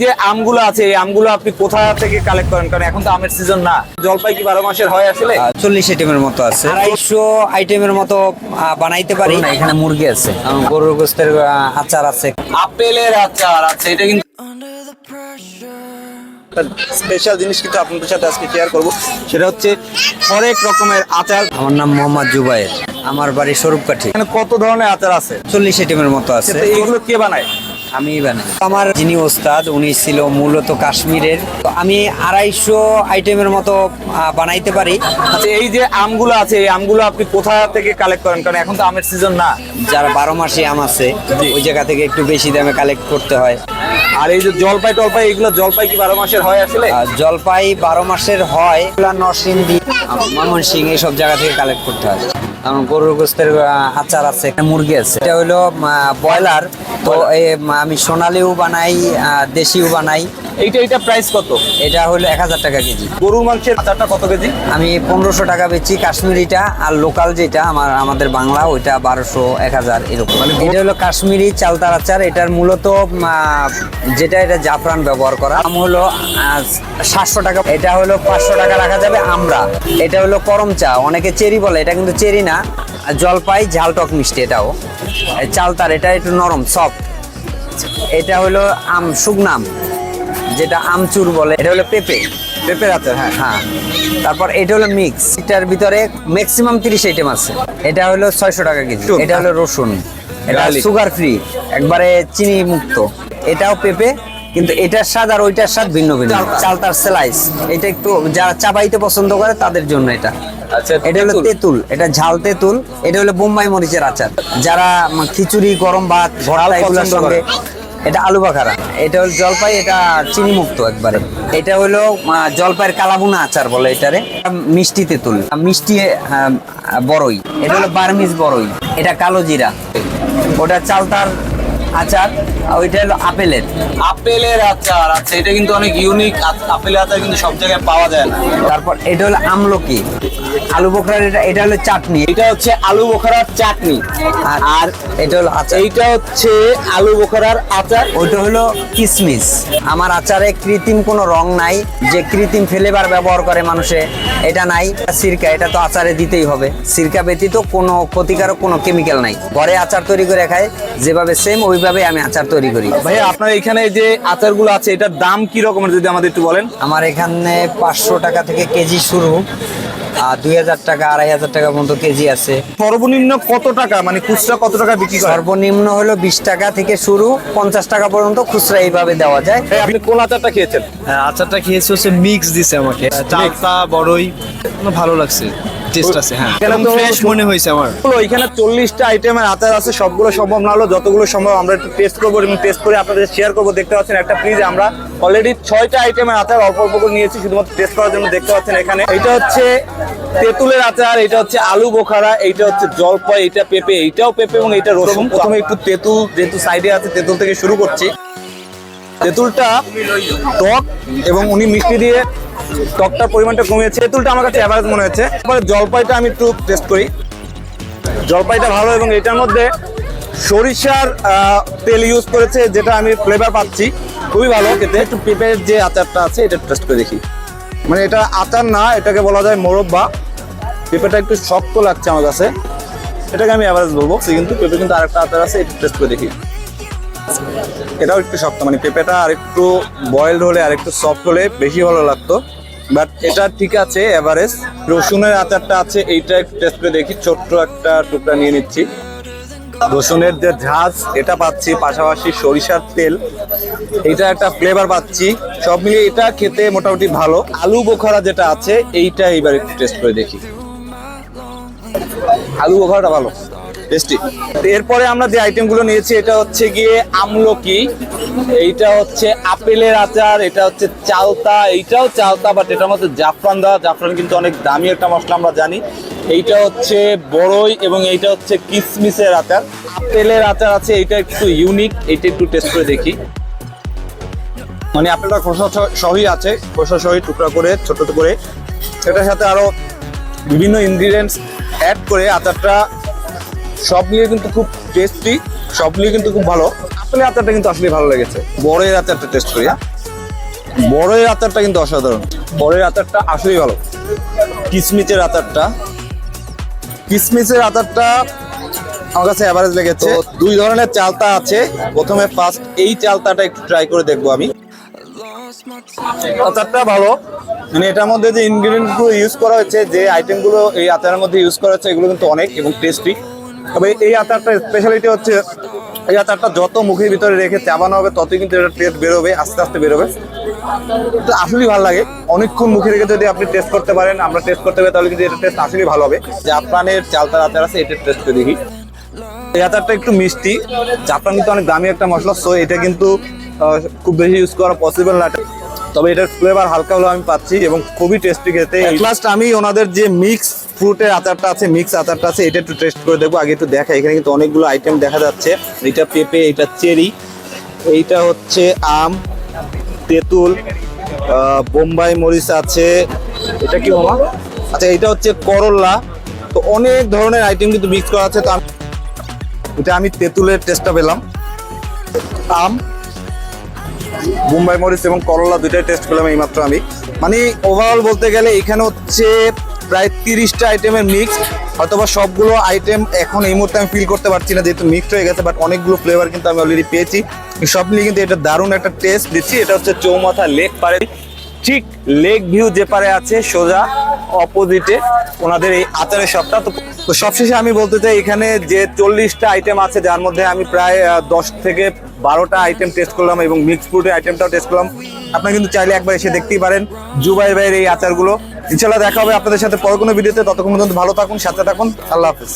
যে আমগুলো আছে এই আমগুলো আপনি কোথা থেকে কালেক্ট করেন? কারণ এখন তো আমের সিজন না। জলপাই কি বারো মাসের হয় আসলে? চল্লিশ আইটেমের মতো আছে। আড়াইশো আইটেমের মতো বানাইতে পারি। না এখানে মুরগি আছে। গরুর গোস্তের আচার আছে। আপেলের আচার আচ্ছা এটা কিন্তু. স্পেশাল জিনিস কিন্তু আপনাদের সাথে আজকে শেয়ার করব। সেটা হচ্ছে হরেক রকমের আচার। আমার নাম মোহাম্মদ জুবাইর আমার বাড়ি স্বরূপকাঠি। এখানে কত ধরনের আচার আছে? চল্লিশ আইটেমের মতো আছে। এগুলো কে বানায়? আমি বানাই। আমার যিনি ওস্তাদ উনি ছিল মূলত কাশ্মীরের। আমি আড়াইশো আইটেমের মতো বানাইতে পারি। আচ্ছা এই যে আমগুলো আছে এই আমগুলো আপনি কোথা থেকে কালেক্ট করেন? কারণ এখন তো আমের সিজন না। যারা বারো মাসে আম আছে ওই জায়গা থেকে একটু বেশি দামে কালেক্ট করতে হয়। আর এই যে জলপাই টলপাই এগুলো জলপাই কি বারো মাসের হয় আসলে? জলপাই বারো মাসের হয়। নরসিংদী ময়মনসিং এইসব জায়গা থেকে কালেক্ট করতে হয়। যেমন গরুর গোস্তের আচার আছে একটা মুরগি আছে। এটা হলো ব্রয়লার। তো আমি সোনালিও বানাই দেশিও বানাই। এইটা এইটা প্রাইস কত? এটা হলো এক হাজার টাকা কেজি। গরুর মাংসের আচারটা কত কেজি? আমি পনেরোশো টাকা বেচি কাশ্মীরিটা আর লোকাল যেটা আমার আমাদের বাংলা ওইটা বারোশো এক হাজার এরকম। মানে এটা হলো কাশ্মীরি চালতার আচার এটার মূলত যেটা এটা জাফরান ব্যবহার করা। দাম হলো সাতশো টাকা এটা হলো পাঁচশো টাকা রাখা যাবে আমরা এটা হলো করম চা অনেকে চেরি বলে এটা কিন্তু চেরি না। আর জলপাই ঝাল টক মিষ্টি এটাও। চালতার এটা একটু নরম সফট এটা হলো আম শুকনাম যেটা আমচুর বলে এটা হলো পেঁপে। পেঁপের আচার হ্যাঁ হ্যাঁ। তারপর এটা হলো মিক্স এটার ভিতরে ম্যাক্সিমাম তিরিশ আইটেম আছে। এটা হলো ছয়শো টাকা কেজি। এটা হলো রসুন। এটা সুগার ফ্রি একবারে চিনি মুক্ত এটাও পেঁপে কিন্তু এটার স্বাদ আর ওইটার স্বাদ ভিন্ন ভিন্ন। চালতার। স্লাইস এটা একটু যারা চাবাইতে পছন্দ করে তাদের জন্য এটা। আচ্ছা এটা হলো তেঁতুল। এটা ঝাল তেঁতুল। এটা হলো বোম্বাই মরিচের আচার। যারা খিচুড়ি গরম ভাত ভর্তা এগুলোর সঙ্গে। এটা আলু বাখারা। এটা হলো জলপাই এটা চিনি মুক্ত একবারে। এটা হলো জলপাইয়ের কালাবুনা আচার বলে এটারে। মিষ্টি তেঁতুল মিষ্টি বড়ই এটা হলো বার্মিজ বড়ই এটা কালো জিরা। ওটা চালতার আচার আর ওইটা হলো আপেলের। আপেলের আচার আচ্ছা এটা কিন্তু অনেক ইউনিক আপেলের আচার কিন্তু সব জায়গায় পাওয়া যায় না। তারপর এটা হলো আমলকি। আলু বোখরার এটা এটা হলো চাটনি। এটা হচ্ছে আলু বোখারার চাটনি। আর এটা হলো আচার। এইটা হচ্ছে আলু বোখারার আচার। ওইটা হলো কিসমিস। আমার আচারে কৃত্রিম কোনো রং নাই। যে কৃত্রিম ফ্লেভার ব্যবহার করে মানুষে এটা নাই। সিরকা এটা তো আচারে দিতেই হবে। সিরকা ব্যতীত কোনো ক্ষতিকারক কোনো কেমিক্যাল নাই। ঘরে আচার তৈরি করে খায় যেভাবে সেম ওইভাবে আমি আচার তৈরি করি। ভাইয়া আপনার এখানে যে আচারগুলো আছে এটার দাম কি রকমের যদি আমাদের একটু বলেন? আমার এখানে পাঁচশো টাকা থেকে কেজি শুরু। আর দুই হাজার টাকা আড়াই হাজার টাকা পর্যন্ত কেজি আছে। সর্বনিম্ন কত টাকা? মানে খুচরা কত টাকা বিক্রি সর্বনিম্ন হলো বিশ টাকা থেকে শুরু পঞ্চাশ টাকা পর্যন্ত খুচরা এইভাবে দেওয়া যায়। আপনি কোন আচারটা খেয়েছেন? হ্যাঁ আচারটা খেয়েছি হচ্ছে মিক্স দিছে আমাকে। চালতা বড়ই ভালো লাগছে টেস্ট আছে হ্যাঁ। ফ্রেশ মনে হয়েছে আমার। এখানে চল্লিশটা আইটেমের আচার আছে সবগুলো সম্ভব না হলো যতগুলো সম্ভব আমরা একটু টেস্ট করব এবং টেস্ট করে আপনাদের শেয়ার করব। দেখতে পাচ্ছেন একটা ফ্রিজে আমরা অলরেডি ছয়টা আইটেমের আচার অল্প অল্প করে নিয়েছি, শুধুমাত্র টেস্ট করার জন্য দেখতে পাচ্ছেন এখানে। এটা হচ্ছে তেঁতুলের আচার, এটা হচ্ছে আলু বোখারা, এইটা হচ্ছে জলপাই এটা পেঁপে, এইটাও পেঁপে এবং এটা রসুন। প্রথমে একটু তেঁতুল, যেহেতু সাইডে আছে, তেঁতুল থেকে শুরু করছি। তেঁতুলটা টক এবং উনি মিষ্টি দিয়ে টকটার পরিমাণটা কমিয়েছে। তেঁতুলটা আমার কাছে অ্যাভারেজ মনে হয়েছে। তারপরে জলপাইটা আমি একটু টেস্ট করি। জলপাইটা ভালো এবং এটার মধ্যে সরিষার তেল ইউজ করেছে, যেটা আমি ফ্লেভার পাচ্ছি। খুবই ভালো খেতে। একটু পেঁপের যে আচারটা আছে, এটা টেস্ট করে দেখি। মানে এটা আচার না, এটাকে বলা যায় মোরব্বা। পেঁপেটা একটু শক্ত লাগছে আমার কাছে। এটাকে আমি অ্যাভারেজ বলব, সে কিন্তু পেঁপে কিন্তু আরেকটা আচার আছে, এটা টেস্ট করে দেখি। এটাও একটু শক্ত মানে পেঁপেটা আর একটু বয়েলড হলে আর একটু সফট হলে বেশি ভালো লাগতো। বাট এটা ঠিক আছে এভারেজ রসুনের আচারটা আছে, এইটা একটু টেস্ট করে দেখি, ছোট্ট একটা টুকরা নিয়ে নিচ্ছি। রসুনের যে ঝাঁজ, এটা পাচ্ছি, পাশাপাশি সরিষার তেল। এটা একটা ফ্লেভার পাচ্ছি। সব মিলিয়ে এটা খেতে মোটামুটি ভালো। আলু বোখারা যেটা আছে, এইটা এইবার একটু টেস্ট করে দেখি। আলু বোখারাটা ভালো। টেস্টি। এরপরে আমরা যে আইটেমগুলো নিয়েছি, এটা হচ্ছে গিয়ে আমলকি। এইটা হচ্ছে আপেলের আচার, এটা হচ্ছে চালতা। এইটাও চালতা বাট এটার মধ্যে জাফরান দেওয়া। জাফরান কিন্তু অনেক দামি একটা মশলা, আমরা জানি। এইটা হচ্ছে বড়ই এবং এইটা হচ্ছে কিসমিসের আচার। আপেলের আচার আছে, এইটা একটু ইউনিক এইটা একটু টেস্ট করে দেখি। মানে আপেলটা খোসা সহ- আছে, খোসা সহই টুকরা করে, ছোট করে। এটার সাথে আরও বিভিন্ন ইনগ্রিডিয়েন্টস অ্যাড করে আচারটা সব মিলিয়ে কিন্তু খুব টেস্টি সব মিলিয়ে কিন্তু খুব ভালো। আপেলের আচারটা কিন্তু আসলে ভালো লেগেছে। বড়ের আচারটা টেস্ট করি হ্যাঁ? বড়ের আচারটা কিন্তু অসাধারণ। বড়ের আচারটা আসলেই ভালো। কিসমিচের আচারটা। কিসমিচের আচারটা আমার কাছে অ্যাভারেজ লেগেছে। দুই ধরনের চালতা আছে। প্রথমে ফার্স্ট এই চালতাটা একটু ট্রাই করে দেখব আমি। আচারটা ভালো। মানে এটার মধ্যে যে ইনগ্রিডিয়েন্টগুলো ইউজ করা হয়েছে যে আইটেমগুলো এই আচারের মধ্যে ইউজ করা হচ্ছে এগুলো কিন্তু অনেক এবং টেস্টি তবে এই আচারটা স্পেশালিটি হচ্ছে, এই আচারটা যত মুখের ভিতরে রেখে চাবানো হবে, ততই কিন্তু এটা টেস্ট বেরোবে, আস্তে আস্তে বেরোবে। তো আসলেই ভালো লাগে। অনেকক্ষণ মুখে রেখে যদি আপনি টেস্ট করতে পারেন, আমরা টেস্ট করতে পারি, তাহলে কিন্তু এটা টেস্ট আসলেই ভালো হবে। জাফরানের চালতার আচার আছে, এটা টেস্ট করে দেখি। এই আচারটা একটু মিষ্টি। জাপান কিন্তু অনেক দামি একটা মশলা সো এটা কিন্তু খুব বেশি ইউজ করা পসিবল না। তবে এটার ফ্লেভার হালকা হলেও আমি পাচ্ছি এবং খুবই টেস্টি খেতে। লাস্ট আমি ওনাদের যে মিক্স ফ্রুটের আচারটা আছে মিক্স আচারটা আছে, এটা একটু টেস্ট করে দেখব, আগে একটু দেখা এখানে কিন্তু অনেকগুলো আইটেম দেখা যাচ্ছে। এটা পেঁপে, এটা চেরি, এইটা হচ্ছে আম, তেঁতুল বোম্বাই মরিচ আছে। এটা কি মামা? আচ্ছা এটা হচ্ছে করল্লা তো অনেক ধরনের আইটেম কিন্তু মিক্স করা আছে। তো এটা আমি তেঁতুলের টেস্টটা পেলাম। আম বোম্বাই মরিচ এবং করলা দুইটাই টেস্ট পেলাম এইমাত্র আমি। মানে ওভারঅল বলতে গেলে এখানে হচ্ছে প্রায় তিরিশটা আইটেমের মিক্স হয়তোবা সবগুলো আইটেম এখন এই মুহূর্তে আমি ফিল করতে পারছি না, যেহেতু মিক্সড হয়ে গেছে বাট অনেকগুলো ফ্লেভার কিন্তু আমি অলরেডি পেয়েছি। সব মিলিয়ে কিন্তু এটা দারুণ একটা টেস্ট দিচ্ছি, এটা হচ্ছে চৌমাথা লেক পারে ঠিক লেক ভিউ যে পারে আছে, সোজা অপোজিটে ওনাদের এই আচারের শপটা তো তো সবশেষে আমি বলতে চাই, এখানে যে চল্লিশটা আইটেম আছে, যার মধ্যে আমি প্রায় দশ থেকে বারোটা আইটেম টেস্ট করলাম এবং মিক্স ফ্রুটের আইটেমটাও টেস্ট করলাম। আপনারা কিন্তু চাইলে একবার এসে দেখতেই পারেন জুবাই ভাইয়ের এই আচারগুলো। ইনশাল্লাহ দেখা হবে আপনাদের সাথে পরে কোনো ভিডিওতে ততক্ষণ পর্যন্ত ভালো থাকুন, সাথে থাকুন। আল্লাহ হাফিজ।